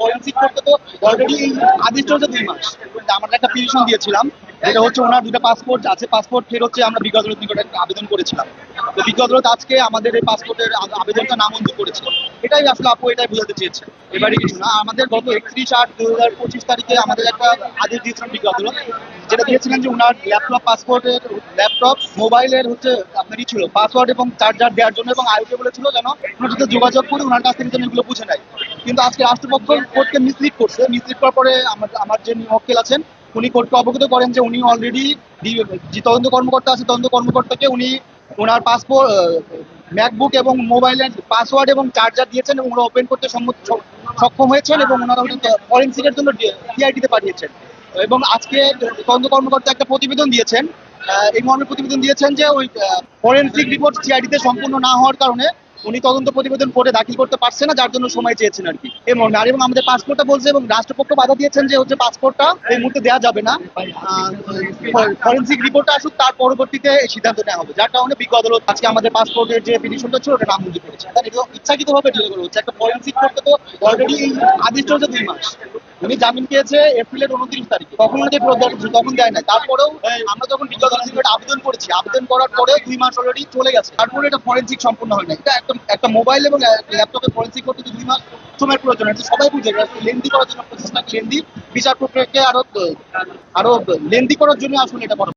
Forensic করতে তো already আদেশ চলছে দুই মাস। আমরা একটা পিটিশন দিয়েছিলাম যেটা হচ্ছে ওনার দুটো পাসপোর্ট আছে পাসপোর্ট ফের হচ্ছে আমরা বিজ্ঞ আদালত নিকটে আবেদন করেছিলাম। তো বিজ্ঞ আদালত আজকে আমাদের এই পাসপোর্টের আবেদনটা নামঞ্জুর করেছে। এটাই আসলে আপু, এটাই বোঝাতে চেয়েছে। এবারে কিছু না, আমাদের গত একত্রিশ আট দু হাজার পঁচিশ তারিখে আমাদের একটা আদেশ দিয়েছিলেন বিজ্ঞ আদালত যেটা দিয়েছিলেন যে ওনার ল্যাপটপ পাসপোর্টের ল্যাপটপ মোবাইলের হচ্ছে আপনারই ছিল পাসওয়ার্ড এবং চার্জার দেওয়ার জন্য এবং আয়োকে বলেছিল যেন ওনার সাথে যোগাযোগ করে ওনার কাছ থেকে যেন এগুলো বুঝে নেয়। কিন্তু আজকে রাষ্ট্রপক্ষ কোর্টকে মিসলিড করছে। মিসলিড করার পরে আমার আমার যে মক্কেল আছেন উনি কোর্টকে অবগত করেন যে উনি অলরেডি যে তদন্ত কর্মকর্তা আছে, তদন্ত কর্মকর্তাকে উনি ওনার পাসপোর্ট ম্যাকবুক এবং মোবাইলের পাসওয়ার্ড এবং চার্জার দিয়েছেন এবং ওরা ওপেন করতে সক্ষম হয়েছেন এবং ওনারা ফরেন্সিকের জন্য সিআইটিতে পাঠিয়েছেন। এবং আজকে তদন্ত কর্মকর্তা একটা প্রতিবেদন দিয়েছেন এই মর্মে প্রতিবেদন দিয়েছেন যে ওই ফরেন্সিক রিপোর্ট সিআইডিতে সম্পূর্ণ না হওয়ার কারণে উনি তদন্ত প্রতিবেদন কোর্টে দাখিল করতে পারছে না, যার জন্য সময় চেয়েছেন আর কি। মর্মে। আর এবং আমাদের পাসপোর্টটা বলছে এবং রাষ্ট্রপক্ষ বাধা দিয়েছেন যে হচ্ছে পাসপোর্টটা এই মুহূর্তে দেওয়া যাবে না। ফরেন্সিক রিপোর্টটা আসুক, তার পরবর্তীতে এই সিদ্ধান্ত নেওয়া হবে। যার কারণে বিজ্ঞ আদালত আজকে আমাদের পাসপোর্টের যে পিটিশনটা ছিল, ওটা নামঞ্জুর করেছে। এটা ইচ্ছাকৃতভাবে ডিলে করা হচ্ছে। একটা ফরেন্সিক করতে তো অলরেডি আদিষ্ট হচ্ছে দুই মাস। উনি জামিন পেয়েছে এপ্রিলের উনত্রিশ তারিখে। তখন প্রদান তখন দেয় না তারপরেও আমরা যখন বিজ্ঞ আদালত আবেদন করেছি। আবেদন করার পরে দুই মাস অলরেডি চলে গেছে। তারপরে এটা ফরেন্সিক সম্পূর্ণ হয় না এটা একটা একটা মোবাইল এবং ল্যাপটপে ফরেন্সিক করতে দুই মাস সময়ের প্রয়োজন এটা সবাই বুঝে গেছে লেন্দি করার জন্য প্রচেষ্টা লেন্দি বিচার প্রক্রিয়াকে আরও আরও লেন্দি করার জন্য আসলে এটা